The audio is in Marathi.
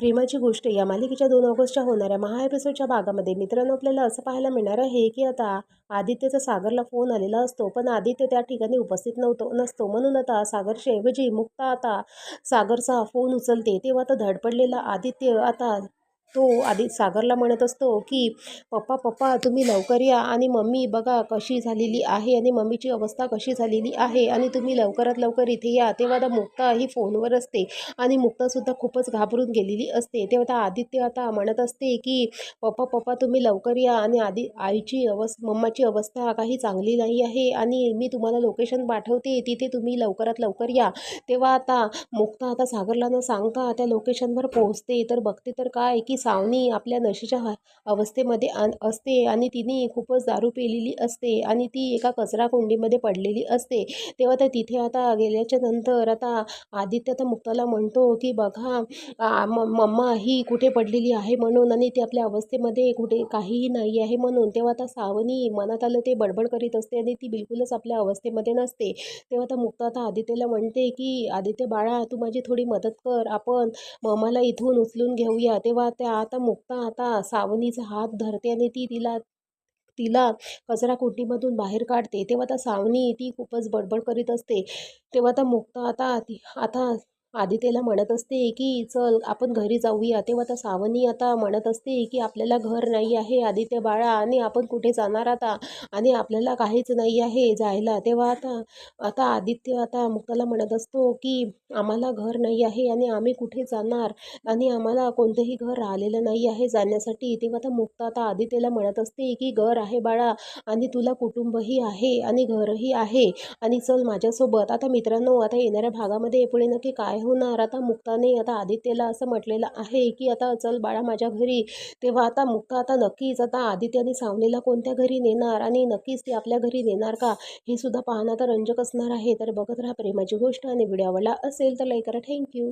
प्रेमाची गोष्ट या मालिकेच्या दोन ऑगस्टच्या होणाऱ्या महा एपिसोडच्या भागामध्ये मित्रांनो आपल्याला असं पाहायला मिळणार आहे की आता आदित्यचा सागरला फोन आलेला असतो पण आदित्य त्या ठिकाणी उपस्थित नव्हतो नसतो. म्हणून आता सागरच्या ऐवजी मुक्ता आता सागरचा फोन उचलते तेव्हा आता धडपडलेला आदित्य आता तो आधी सागरला म्हणत असतो की पप्पा पप्पा तुम्ही लवकर या आणि मम्मी बघा कशी झालेली आहे आणि मम्मीची अवस्था कशी झालेली आहे आणि तुम्ही लवकरात लवकर इथे या. तेव्हा आता मुक्ता ही फोनवर असते आणि मुक्तासुद्धा खूपच घाबरून गेलेली असते. तेव्हा आता आदित्य आता म्हणत असते की पप्पा पप्पा तुम्ही लवकर या आणि आधी आईची अवस् मम्माची अवस्था काही चांगली नाही आहे आणि मी तुम्हाला लोकेशन पाठवते तिथे तुम्ही लवकरात लवकर या. तेव्हा आता मुक्ता आता सागरला न सांगता त्या लोकेशनवर पोहोचते. तर बघते तर काय की सावनी आपल्या नशेच्या अवस्थेमध्ये आन असते आणि तिने खूपच दारू पेलेली असते आणि ती एका कचरा कुंडीमध्ये पडलेली असते. तेव्हा तर तिथे आता गेल्याच्यानंतर आता आदित्य तर मुक्ताला म्हणतो की बघा म मम्मा ही कुठे पडलेली आहे म्हणून आणि ती आपल्या अवस्थेमध्ये कुठे काहीही नाही आहे म्हणून. तेव्हा आता सावनी मनात आलं ते बडबड करीत असते आणि ती बिलकुलच आपल्या अवस्थेमध्ये नसते. तेव्हा आता मुक्ता आता आदित्यला म्हणते की आदित्य बाळा तू माझी थोडी मदत कर. आपण मम्माला इथून उचलून घेऊया. तेव्हा त्या आता मुक्ता आता सावनीचा हात धरते आणि ती तिला तिला कचरा कुंडीमधून बाहेर काढते. तेव्हा आता सावनी ती खूपच बडबड करीत असते. तेव्हा आता मुक्ता आता ती आता आदित्यला म्हणत असते की चल आपण घरी जाऊया. तेव्हा आता सावनी आता म्हणत असते की आपल्याला घर नाही आहे आदित्य बाळा आणि आपण कुठे जाणार आता? आणि आपल्याला काहीच नाही आहे जायला. तेव्हा आता आता आदित्य आता मुक्ताला म्हणत असतो की आम्हाला घर नाही आहे आणि आम्ही कुठे जाणार? आणि आम्हाला कोणतंही घर राहिलेलं नाही आहे जाण्यासाठी. तेव्हा आता मुक्ता आता आदित्यला म्हणत असते की घर आहे बाळा आणि तुला कुटुंबही आहे आणि घरही आहे आणि चल माझ्यासोबत. आता मित्रांनो आता येणाऱ्या भागामध्ये पुढे नक्की काय होणार आता मुक्ताने आता आदित्यला असं म्हटलेलं आहे की आता चल बाळा माझ्या घरी. तेव्हा आता मुक्ता आता नक्कीच आता आदित्याने आणि सावनेला कोणत्या घरी नेणार आणि नक्कीच ती आपल्या घरी नेणार का? हे सुद्धा पाहणं तर रंजक असणार आहे. तर बघत राहा प्रेमाची गोष्ट आणि व्हिडिओ आवडला असेल तर लाईक करा. थँक्यू